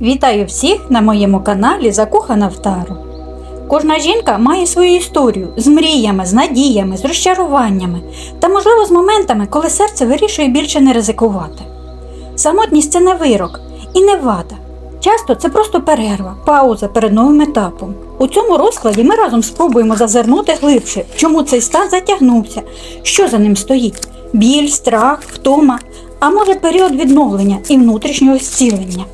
Вітаю всіх на моєму каналі Закохана в Тару. Кожна жінка має свою історію з мріями, з надіями, з розчаруваннями та, можливо, з моментами, коли серце вирішує більше не ризикувати. Самотність це не вирок і не вада. Часто це просто перерва, пауза перед новим етапом. У цьому розкладі ми разом спробуємо зазирнути глибше, чому цей стан затягнувся, що за ним стоїть: біль, страх, втома, а може період відновлення і внутрішнього зцілення.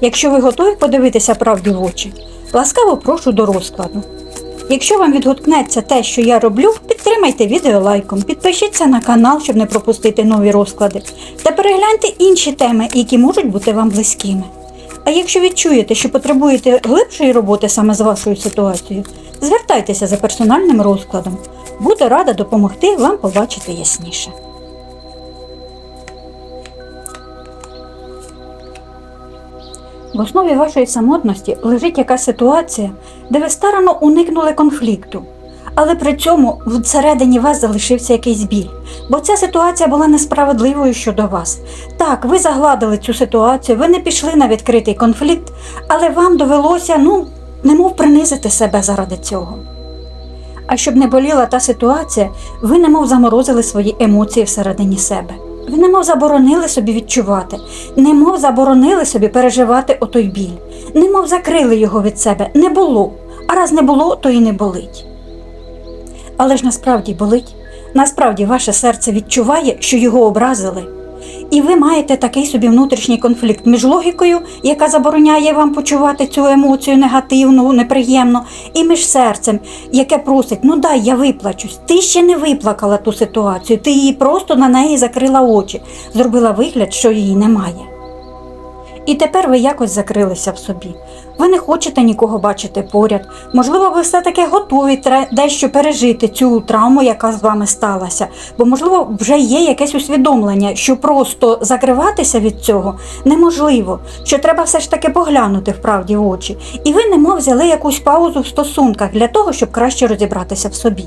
Якщо ви готові подивитися правді в очі, ласкаво прошу до розкладу. Якщо вам відгукнеться те, що я роблю, підтримайте відео лайком, підпишіться на канал, щоб не пропустити нові розклади, та перегляньте інші теми, які можуть бути вам близькими. А якщо відчуєте, що потребуєте глибшої роботи саме з вашою ситуацією, звертайтеся за персональним розкладом. Буду рада допомогти вам побачити ясніше. В основі вашої самотності лежить якась ситуація, де ви старано уникнули конфлікту, але при цьому всередині вас залишився якийсь біль, бо ця ситуація була несправедливою щодо вас. Так, ви загладили цю ситуацію, ви не пішли на відкритий конфлікт, але вам довелося, ну, немов принизити себе заради цього. А щоб не боліла та ситуація, ви немов заморозили свої емоції всередині себе. Ви немов заборонили собі відчувати, немов заборонили собі переживати отой біль, немов закрили його від себе. Не було, а раз не було, то і не болить. Але ж насправді болить. Насправді ваше серце відчуває, що його образили. І ви маєте такий собі внутрішній конфлікт між логікою, яка забороняє вам почувати цю емоцію негативну, неприємну, і між серцем, яке просить: ну дай я виплачусь. Ти ще не виплакала ту ситуацію, ти її просто на неї закрила очі, зробила вигляд, що її немає. І тепер ви якось закрилися в собі. Ви не хочете нікого бачити поряд. Можливо, ви все-таки готові дещо пережити цю травму, яка з вами сталася. Бо, можливо, вже є якесь усвідомлення, що просто закриватися від цього неможливо, що треба все ж таки поглянути вправді в очі. І ви немов взяли якусь паузу в стосунках для того, щоб краще розібратися в собі.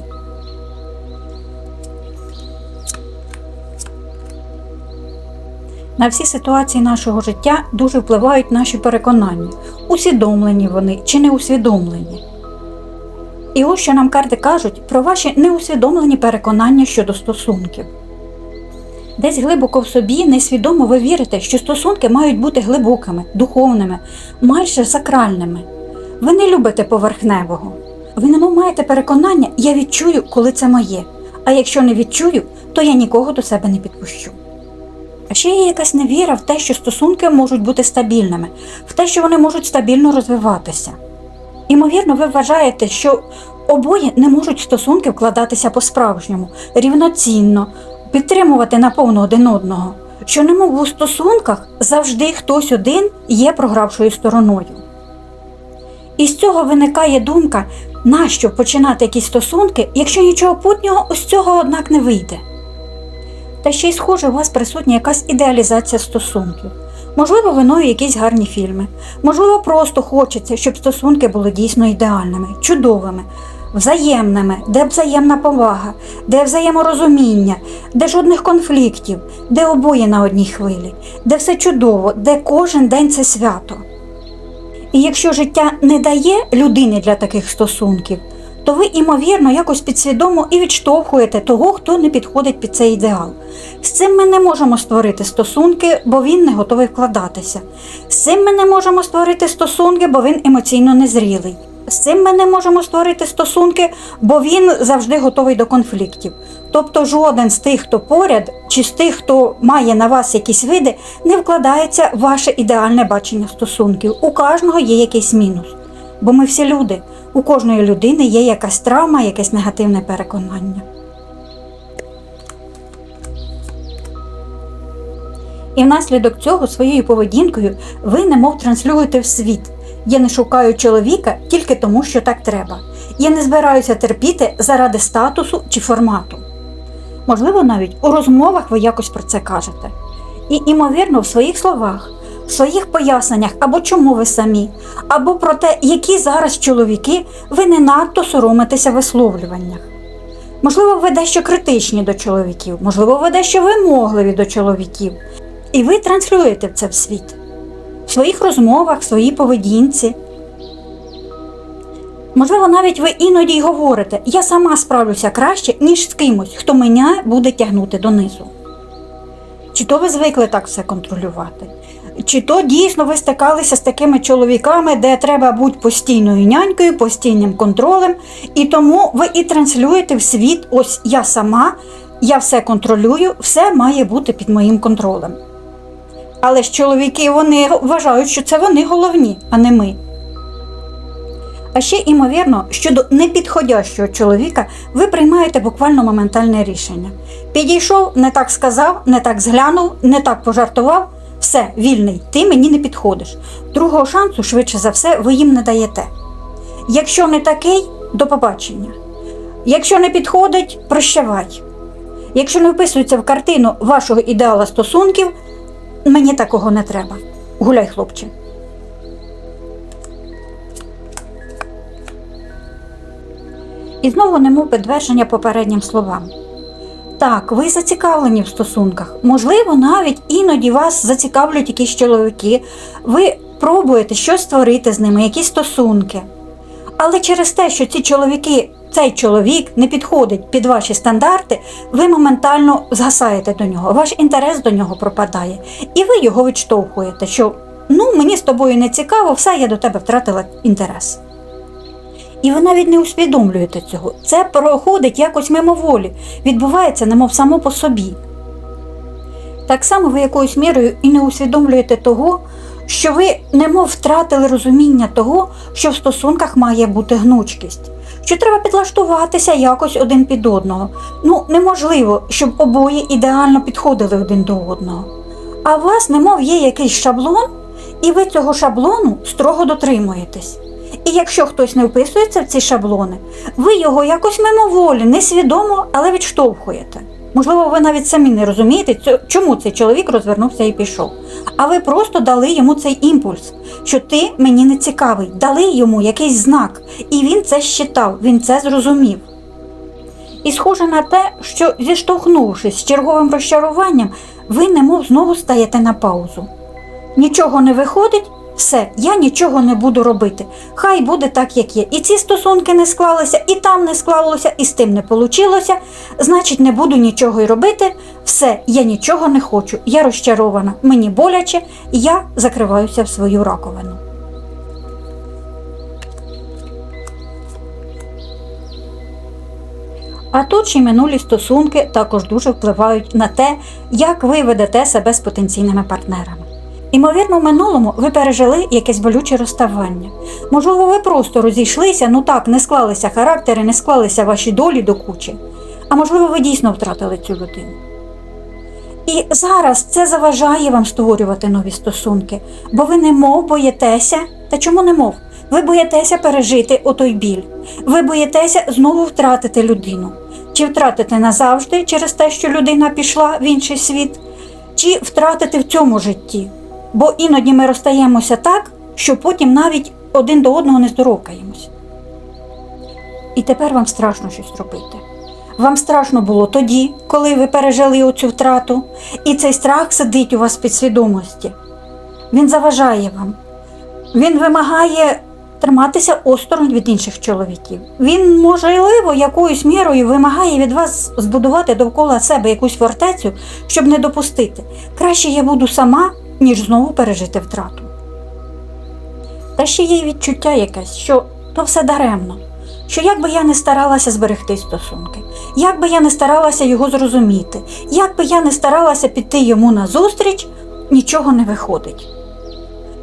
На всі ситуації нашого життя дуже впливають наші переконання, усвідомлені вони чи не усвідомлені. І ось що нам карти кажуть про ваші неусвідомлені переконання щодо стосунків. Десь глибоко в собі несвідомо ви вірите, що стосунки мають бути глибокими, духовними, майже сакральними. Ви не любите поверхневого. Ви немов маєте переконання, я відчую, коли це моє. А якщо не відчую, то я нікого до себе не підпущу. А ще є якась невіра в те, що стосунки можуть бути стабільними, в те, що вони можуть стабільно розвиватися. Імовірно, ви вважаєте, що обоє не можуть стосунки вкладатися по-справжньому, рівноцінно, підтримувати наповну один одного, що немов у стосунках завжди хтось один є програвшою стороною. І з цього виникає думка, нащо починати якісь стосунки, якщо нічого путнього ось цього однак не вийде. Та ще й схоже, у вас присутня якась ідеалізація стосунків. Можливо, виною якісь гарні фільми. Можливо, просто хочеться, щоб стосунки були дійсно ідеальними, чудовими, взаємними, де взаємна повага, де взаєморозуміння, де жодних конфліктів, де обоє на одній хвилі, де все чудово, де кожен день це свято. І якщо життя не дає людині для таких стосунків, то ви, імовірно, якось підсвідомо і відштовхуєте того, хто не підходить під цей ідеал. З цим ми не можемо створити стосунки, бо він не готовий вкладатися. З цим ми не можемо створити стосунки, бо він емоційно незрілий. З цим ми не можемо створити стосунки, бо він завжди готовий до конфліктів. Тобто жоден з тих, хто поряд, чи з тих, хто має на вас якісь види, не вкладається в ваше ідеальне бачення стосунків. У кожного є якийсь мінус. Бо ми всі люди, у кожної людини є якась травма, якесь негативне переконання. І внаслідок цього своєю поведінкою ви немов транслюєте в світ. Я не шукаю чоловіка тільки тому, що так треба. Я не збираюся терпіти заради статусу чи формату. Можливо, навіть у розмовах ви якось про це кажете. І, імовірно, в своїх словах, в своїх поясненнях або чому ви самі, або про те, які зараз чоловіки, ви не надто соромитеся в висловлюваннях. Можливо, ви дещо критичні до чоловіків, можливо, ви дещо вимогливі до чоловіків. І ви транслюєте це в світ. в своїх розмовах, в своїй поведінці. Можливо, навіть ви іноді й говорите, я сама справлюся краще, ніж з кимось, хто мене буде тягнути донизу. Чи то ви звикли так все контролювати? Чи то дійсно ви стикалися з такими чоловіками, де треба бути постійною нянькою, постійним контролем, і тому ви і транслюєте в світ, ось я сама, я все контролюю, все має бути під моїм контролем. Але ж чоловіки вони вважають, що це вони головні, а не ми. А ще, ймовірно, щодо непідходящого чоловіка ви приймаєте буквально моментальне рішення. Підійшов, не так сказав, не так зглянув, не так пожартував. Все, вільний, ти мені не підходиш. Другого шансу, швидше за все, ви їм не даєте. Якщо не такий, до побачення. Якщо не підходить, прощавай. Якщо не вписується в картину вашого ідеала стосунків, мені такого не треба. Гуляй, хлопче. І знову немов підтвердження попереднім словам. Так, ви зацікавлені в стосунках. Можливо, навіть іноді вас зацікавлюють якісь чоловіки. Ви пробуєте щось створити з ними, якісь стосунки. Але через те, що ці чоловіки, цей чоловік не підходить під ваші стандарти, ви моментально згасаєте до нього, ваш інтерес до нього пропадає, і ви його відштовхуєте, що ну мені з тобою не цікаво, все, я до тебе втратила інтерес. І ви навіть не усвідомлюєте цього. Це проходить якось мимоволі, відбувається немов само по собі. Так само ви якоюсь мірою і не усвідомлюєте того, що ви немов втратили розуміння того, що в стосунках має бути гнучкість, що треба підлаштуватися якось один під одного. Ну, неможливо, щоб обоє ідеально підходили один до одного. А у вас, немов є якийсь шаблон, і ви цього шаблону строго дотримуєтесь. І якщо хтось не вписується в ці шаблони, ви його якось мимоволі, несвідомо, але відштовхуєте. Можливо, ви навіть самі не розумієте, чому цей чоловік розвернувся і пішов. А ви просто дали йому цей імпульс, що ти мені не цікавий, дали йому якийсь знак, і він це щитав, він це зрозумів. І схоже на те, що зіштовхнувшись з черговим розчаруванням, ви немов знову стаєте на паузу. Нічого не виходить, все, я нічого не буду робити. Хай буде так, як є. І ці стосунки не склалися, і там не склалося, і з тим не получилося. Значить, не буду нічого й робити. Все, я нічого не хочу. Я розчарована, мені боляче, і я закриваюся в свою раковину. А тут ще минулі стосунки також дуже впливають на те, як ви ведете себе з потенційними партнерами. Імовірно, в минулому ви пережили якесь болюче розставання. Можливо, ви просто розійшлися, ну так, не склалися характери, не склалися ваші долі до кучі. А можливо, ви дійсно втратили цю людину. І зараз це заважає вам створювати нові стосунки, бо ви немов боїтеся. Та чому немов? Ви боїтеся пережити отой біль. Ви боїтеся знову втратити людину. Чи втратити назавжди через те, що людина пішла в інший світ, чи втратити в цьому житті. Бо іноді ми розстаємося так, що потім навіть один до одного не здоровкаємось. І тепер вам страшно щось робити. Вам страшно було тоді, коли ви пережили оцю втрату, і цей страх сидить у вас в підсвідомості. Він заважає вам. Він вимагає триматися осторонь від інших чоловіків. Він, можливо, якоюсь мірою вимагає від вас збудувати довкола себе якусь фортецю, щоб не допустити. Краще я буду сама, ніж знову пережити втрату. Та ще є відчуття якесь, що то все даремно, що як би я не старалася зберегти стосунки, як би я не старалася його зрозуміти, як би я не старалася піти йому назустріч, нічого не виходить.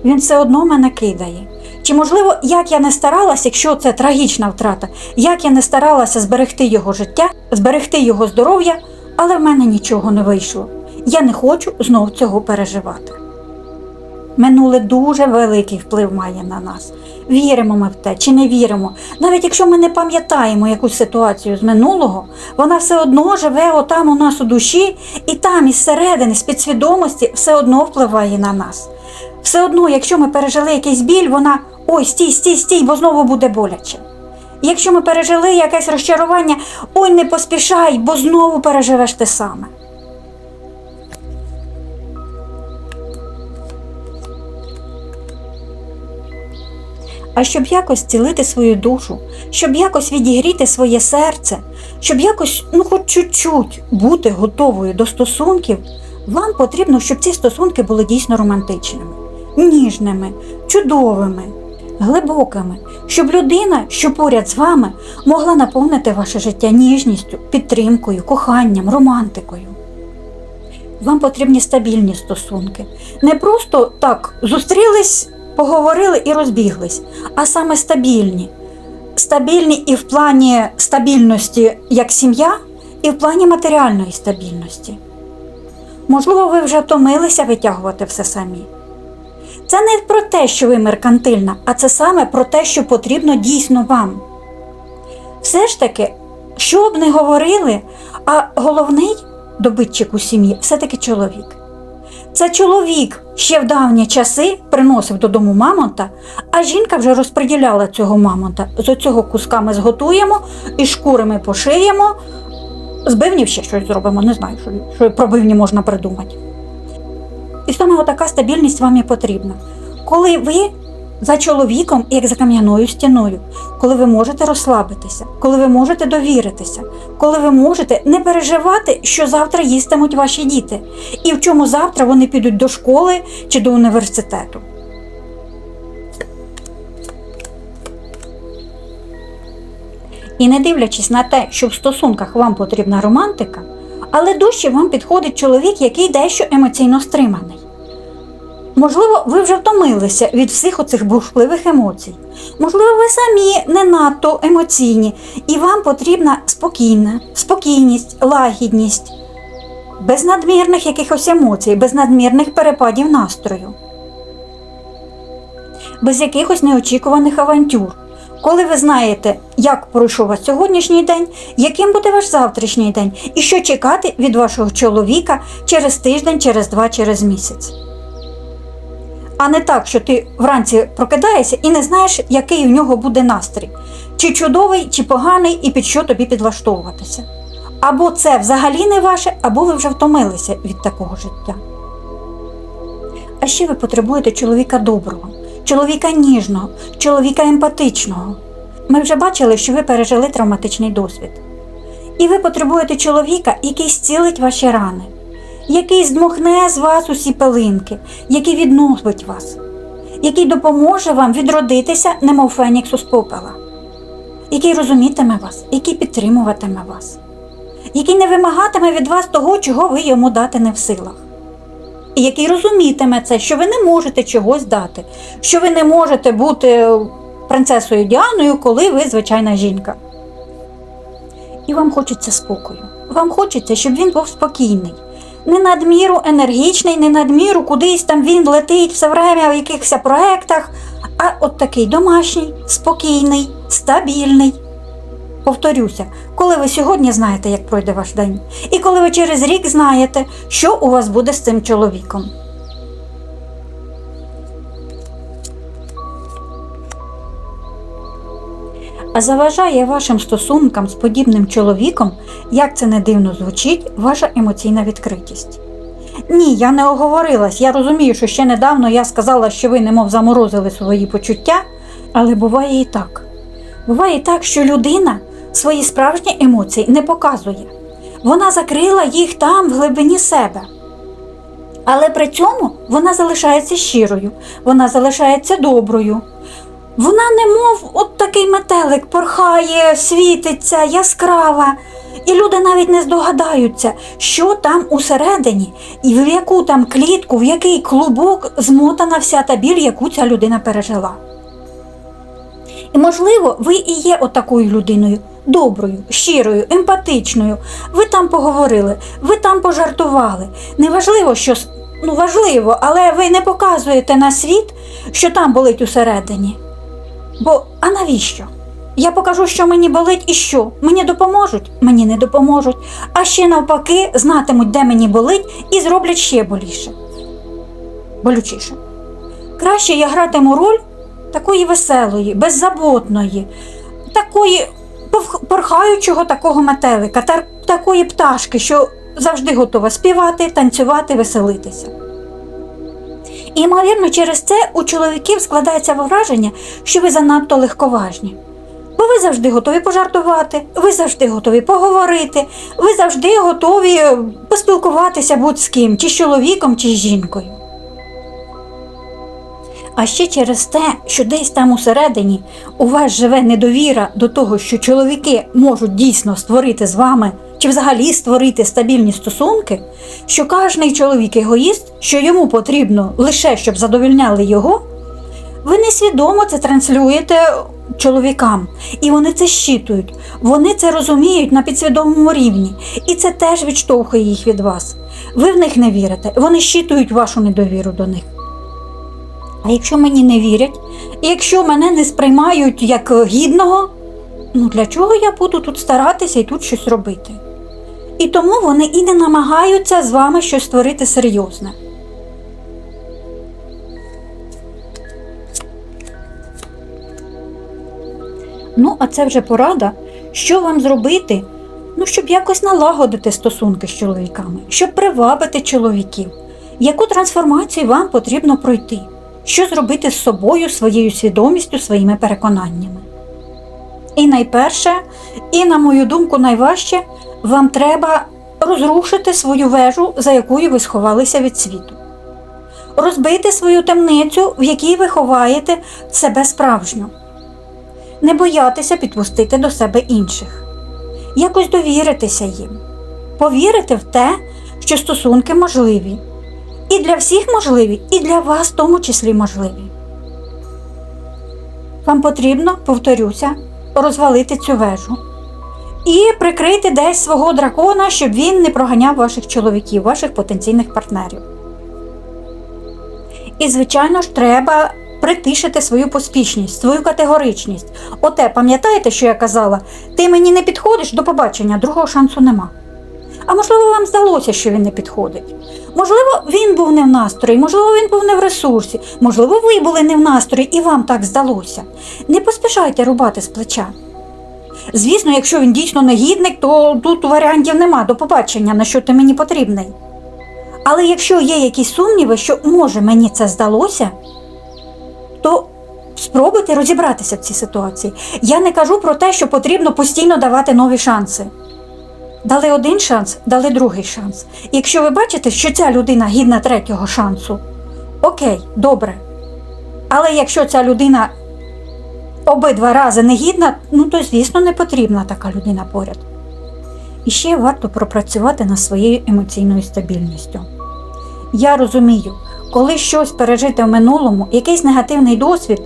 Він все одно мене кидає. Чи можливо, як я не старалася, якщо це трагічна втрата, як я не старалася зберегти його життя, зберегти його здоров'я, але в мене нічого не вийшло. Я не хочу знов цього переживати. Минуле дуже великий вплив має на нас. Віримо ми в те чи не віримо. Навіть якщо ми не пам'ятаємо якусь ситуацію з минулого, вона все одно живе отам у нас у душі, і там із середини, з підсвідомості, все одно впливає на нас. Все одно, якщо ми пережили якийсь біль, вона ой, стій, стій, стій, бо знову буде боляче. Якщо ми пережили якесь розчарування, ой, не поспішай, бо знову переживеш те саме. А щоб якось цілити свою душу, щоб якось відігріти своє серце, щоб якось, ну хоч чуть-чуть бути готовою до стосунків, вам потрібно, щоб ці стосунки були дійсно романтичними, ніжними, чудовими, глибокими, щоб людина, що поряд з вами, могла наповнити ваше життя ніжністю, підтримкою, коханням, романтикою. Вам потрібні стабільні стосунки. Не просто так зустрілись, поговорили і розбіглись, а саме стабільні. Стабільні і в плані стабільності як сім'я, і в плані матеріальної стабільності. Можливо, ви вже втомилися витягувати все самі. Це не про те, що ви меркантильна, а це саме про те, що потрібно дійсно вам. Все ж таки, що б не говорили, а головний добитчик у сім'ї все-таки чоловік. Це чоловік ще в давні часи приносив додому мамонта, а жінка вже розподіляла цього мамонта. З оцього куска ми зготуємо і шкури ми пошиємо. З бивнів ще щось зробимо, не знаю, що, що про бивні можна придумати. І саме така стабільність вам і потрібна. Коли ви за чоловіком, як за кам'яною стіною, коли ви можете розслабитися, коли ви можете довіритися, коли ви можете не переживати, що завтра їстимуть ваші діти, і в чому завтра вони підуть до школи чи до університету. І не дивлячись на те, що в стосунках вам потрібна романтика, але дужче вам підходить чоловік, який дещо емоційно стриманий. Можливо, ви вже втомилися від всіх оцих бурхливих емоцій. Можливо, ви самі не надто емоційні, і вам потрібна спокійна, спокійність, лагідність, без надмірних якихось емоцій, без надмірних перепадів настрою, без якихось неочікуваних авантюр. Коли ви знаєте, як пройшов вас сьогоднішній день, яким буде ваш завтрашній день, і що чекати від вашого чоловіка через тиждень, через два, через місяць. А не так, що ти вранці прокидаєшся і не знаєш, який у нього буде настрій, чи чудовий, чи поганий, і під що тобі підлаштовуватися. Або це взагалі не ваше, або ви вже втомилися від такого життя. А ще ви потребуєте чоловіка доброго, чоловіка ніжного, чоловіка емпатичного. Ми вже бачили, що ви пережили травматичний досвід. І ви потребуєте чоловіка, який зцілить ваші рани, який здмухне з вас усі пилинки, який відновить вас, який допоможе вам відродитися, немов феніксу з попела, який розумітиме вас, який підтримуватиме вас, який не вимагатиме від вас того, чого ви йому дати не в силах. І який розумітиме це, що ви не можете чогось дати, що ви не можете бути принцесою Діаною, коли ви звичайна жінка. І вам хочеться спокою. Вам хочеться, щоб він був спокійний. Не надміру енергічний, не надміру кудись там він летить все время в якихось проектах, а от такий домашній, спокійний, стабільний. Повторюся, коли ви сьогодні знаєте, як пройде ваш день, і коли ви через рік знаєте, що у вас буде з цим чоловіком. А заважає вашим стосункам з подібним чоловіком, як це не дивно звучить, ваша емоційна відкритість. Ні, я не оговорилась. Я розумію, що ще недавно я сказала, що ви немов заморозили свої почуття, але буває і так. Буває і так, що людина свої справжні емоції не показує. Вона закрила їх там в глибині себе. Але при цьому вона залишається щирою, вона залишається доброю. Вона немов от такий метелик порхає, світиться, яскрава. І люди навіть не здогадаються, що там усередині, і в яку там клітку, в який клубок змотана вся та біль, яку ця людина пережила. І, можливо, ви і є отакою людиною, доброю, щирою, емпатичною. Ви там поговорили, ви там пожартували. Неважливо, що ну важливо, але ви не показуєте на світ, що там болить усередині. Бо а навіщо? Я покажу, що мені болить і що. Мені допоможуть? Мені не допоможуть. А ще навпаки, знатимуть, де мені болить, і зроблять ще боліше. Болючіше. Краще я гратиму роль такої веселої, беззаботної, такої порхаючого такого метелика, та- такої пташки, що завжди готова співати, танцювати, веселитися. І, ймовірно, через це у чоловіків складається враження, що ви занадто легковажні. Бо ви завжди готові пожартувати, ви завжди готові поговорити, ви завжди готові е, поспілкуватися будь з ким, чи з чоловіком, чи з жінкою. А ще через те, що десь там усередині у вас живе недовіра до того, що чоловіки можуть дійсно створити з вами чи взагалі створити стабільні стосунки, що кожний чоловік егоїст, що йому потрібно лише щоб задовільняли його, ви несвідомо це транслюєте чоловікам, і вони це щитують, вони це розуміють на підсвідомому рівні, і це теж відштовхує їх від вас. Ви в них не вірите, вони щитують вашу недовіру до них. А якщо мені не вірять, і якщо мене не сприймають як гідного, ну для чого я буду тут старатися і тут щось робити? І тому вони і не намагаються з вами щось створити серйозне. Ну, а це вже порада, що вам зробити, ну, щоб якось налагодити стосунки з чоловіками, щоб привабити чоловіків, яку трансформацію вам потрібно пройти, що зробити з собою, своєю свідомістю, своїми переконаннями. І найперше, і, на мою думку, найважче, вам треба розрушити свою вежу, за якою ви сховалися від світу, розбити свою темницю, в якій ви ховаєте себе справжню. Не боятися підпустити до себе інших, якось довіритися їм, повірити в те, що стосунки можливі, і для всіх можливі, і для вас в тому числі можливі. Вам потрібно, повторюся, розвалити цю вежу і прикрити десь свого дракона, щоб він не проганяв ваших чоловіків, ваших потенційних партнерів. І, звичайно ж, треба притишити свою поспішність, свою категоричність. Оте, пам'ятаєте, що я казала? Ти мені не підходиш до побачення, другого шансу нема. А можливо, вам здалося, що він не підходить. Можливо, він був не в настрої, можливо, він був не в ресурсі, можливо, ви були не в настрої і вам так здалося. Не поспішайте рубати з плеча. Звісно, якщо він дійсно негідник, то тут варіантів нема до побачення, на що ти мені потрібний. Але якщо є якісь сумніви, що може мені це здалося, то спробуйте розібратися в цій ситуації. Я не кажу про те, що потрібно постійно давати нові шанси. Дали один шанс, дали другий шанс. І якщо ви бачите, що ця людина гідна третього шансу, окей, добре. Але якщо ця людина обидва рази не гідна, ну то, звісно, не потрібна така людина поряд. І ще варто пропрацювати над своєю емоційною стабільністю. Я розумію, коли щось пережити в минулому, якийсь негативний досвід,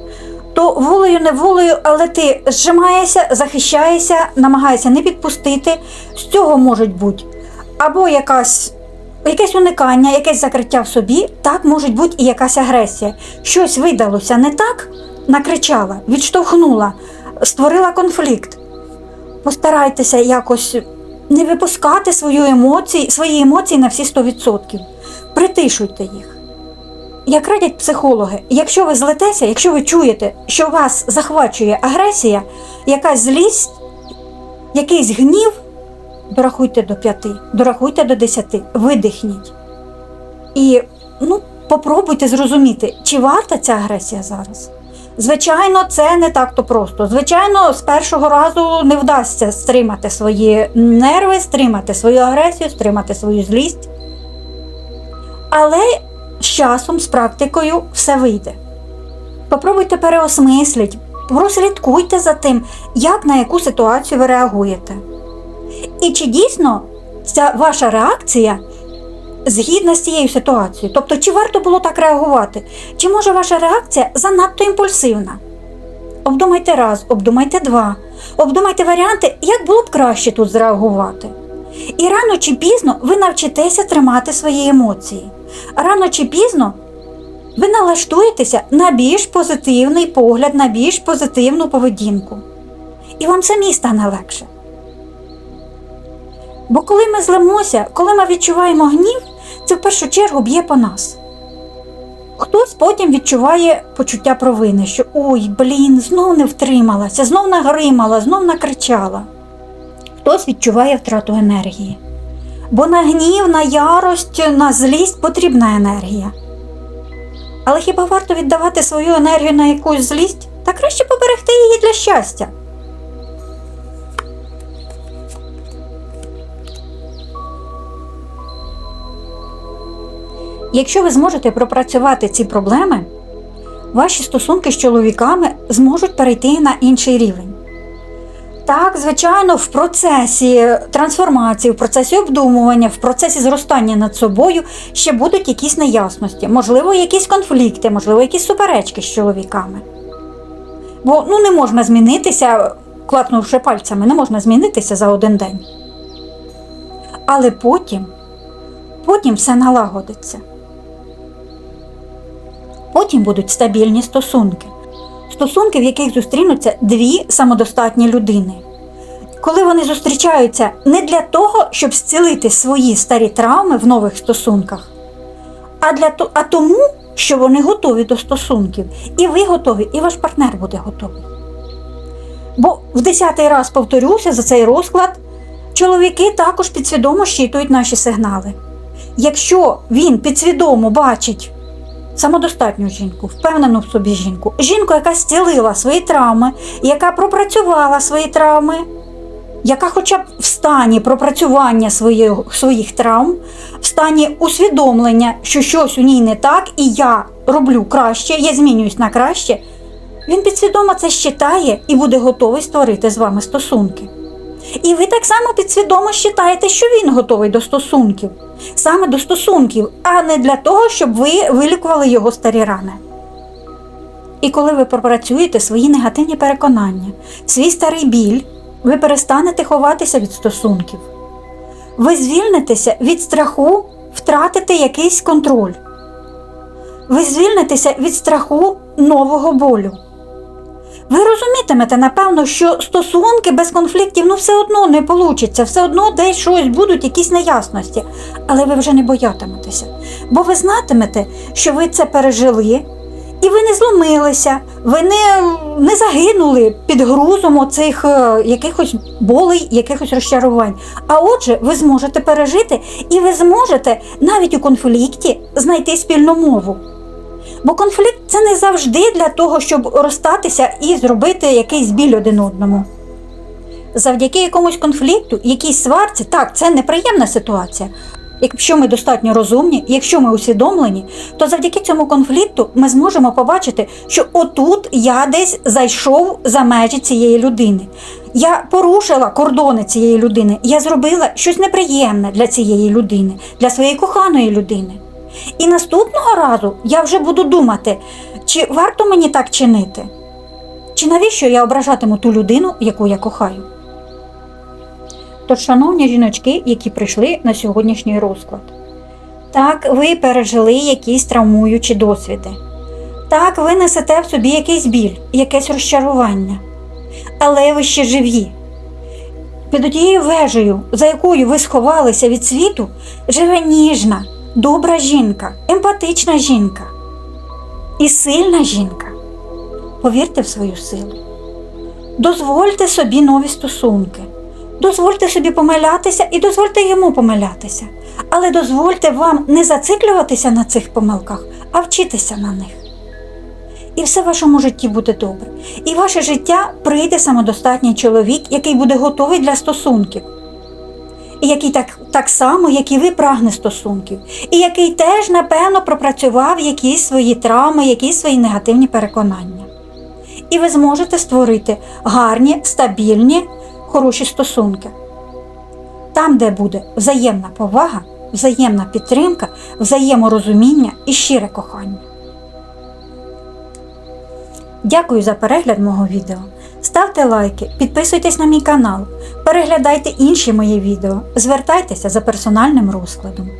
то волею неволею, але ти зжимаєшся, захищаєшся, намагаєшся не підпустити. З цього можуть бути або якась. Якесь уникання, якесь закриття в собі, так може бути і якась агресія. Щось видалося не так, накричала, відштовхнула, створила конфлікт. Постарайтеся якось не випускати свої емоції, свої емоції на всі 100%. Притишуйте їх. Як радять психологи, якщо ви злетеся, якщо ви чуєте, що вас захвачує агресія, якась злість, якийсь гнів, дорахуйте до п'яти, дорахуйте до десяти, видихніть. І ну, попробуйте зрозуміти, чи варта ця агресія зараз. Звичайно, це не так-то просто. Звичайно, з першого разу не вдасться стримати свої нерви, стримати свою агресію, стримати свою злість. Але з часом, з практикою все вийде. Попробуйте переосмисліть, прослідкуйте за тим, як на яку ситуацію ви реагуєте. І чи дійсно ця ваша реакція згідна з цією ситуацією? Тобто, чи варто було так реагувати? Чи може ваша реакція занадто імпульсивна? Обдумайте раз, обдумайте два, обдумайте варіанти, як було б краще тут зреагувати. І рано чи пізно ви навчитеся тримати свої емоції. Рано чи пізно ви налаштуєтеся на більш позитивний погляд, на більш позитивну поведінку. І вам самі стане легше. Бо коли ми злимося, коли ми відчуваємо гнів, це в першу чергу б'є по нас. Хтось потім відчуває почуття провини, що ой, блін, знов не втрималася, знов нагримала, знов накричала. Хтось відчуває втрату енергії. Бо на гнів, на ярость, на злість потрібна енергія. Але хіба варто віддавати свою енергію на якусь злість? Та краще поберегти її для щастя. Якщо ви зможете пропрацювати ці проблеми, ваші стосунки з чоловіками зможуть перейти на інший рівень. Так, звичайно, в процесі трансформації, в процесі обдумування, в процесі зростання над собою ще будуть якісь неясності, можливо, якісь конфлікти, можливо, якісь суперечки з чоловіками. Бо ну, не можна змінитися, клацнувши пальцями, не можна змінитися за один день. Але потім, потім все налагодиться. Потім будуть стабільні стосунки. Стосунки, в яких зустрінуться дві самодостатні людини. Коли вони зустрічаються не для того, щоб зцілити свої старі травми в нових стосунках, а, для а тому, що вони готові до стосунків. І ви готові, і ваш партнер буде готовий. Бо в десятий раз повторюся за цей розклад, чоловіки також підсвідомо щитують наші сигнали. Якщо він підсвідомо бачить самодостатню жінку, впевнену в собі жінку, жінку, яка зцілила свої травми, яка пропрацювала свої травми, яка хоча б в стані пропрацювання своїх, своїх травм, в стані усвідомлення, що щось у ній не так, і я роблю краще, я змінююсь на краще, він підсвідомо це щитає і буде готовий створити з вами стосунки. І ви так само підсвідомо вважаєте, що він готовий до стосунків, саме до стосунків, а не для того, щоб ви вилікували його старі рани. І коли ви пропрацюєте свої негативні переконання, свій старий біль, ви перестанете ховатися від стосунків. Ви звільнитеся від страху втратити якийсь контроль. Ви звільнитеся від страху нового болю. Ви розумітимете, напевно, що стосунки без конфліктів ну все одно не получиться, все одно десь щось будуть, якісь неясності. Але ви вже не боятиметеся, бо ви знатимете, що ви це пережили, і ви не зломилися, ви не, не загинули під грузом оцих е, якихось болей, якихось розчарувань. А отже, ви зможете пережити, і ви зможете навіть у конфлікті знайти спільну мову. Бо конфлікт це не завжди для того, щоб розстатися і зробити якийсь біль один одному. Завдяки якомусь конфлікту, якійсь сварці, так, це неприємна ситуація. Якщо ми достатньо розумні, якщо ми усвідомлені, то завдяки цьому конфлікту ми зможемо побачити, що отут я десь зайшов за межі цієї людини. Я порушила кордони цієї людини, я зробила щось неприємне для цієї людини, для своєї коханої людини. І наступного разу я вже буду думати, чи варто мені так чинити, чи навіщо я ображатиму ту людину, яку я кохаю. Тож, шановні жіночки, які прийшли на сьогоднішній розклад, так, ви пережили якісь травмуючі досвіди. Так, ви несете в собі якийсь біль, якесь розчарування. Але ви ще живі. Під однією вежею, за якою ви сховалися від світу, живе ніжна, добра жінка, емпатична жінка і сильна жінка. Повірте в свою силу. Дозвольте собі нові стосунки. Дозвольте собі помилятися і дозвольте йому помилятися. Але дозвольте вам не зациклюватися на цих помилках, а вчитися на них. І все в вашому житті буде добре. І ваше життя прийде самодостатній чоловік, який буде готовий для стосунків. Який так, так само, як і ви прагне стосунків, і який теж, напевно, пропрацював якісь свої травми, якісь свої негативні переконання. І ви зможете створити гарні, стабільні, хороші стосунки. Там, де буде взаємна повага, взаємна підтримка, взаєморозуміння і щире кохання. Дякую за перегляд мого відео. Ставте лайки, підписуйтесь на мій канал, переглядайте інші мої відео, звертайтеся за персональним розкладом.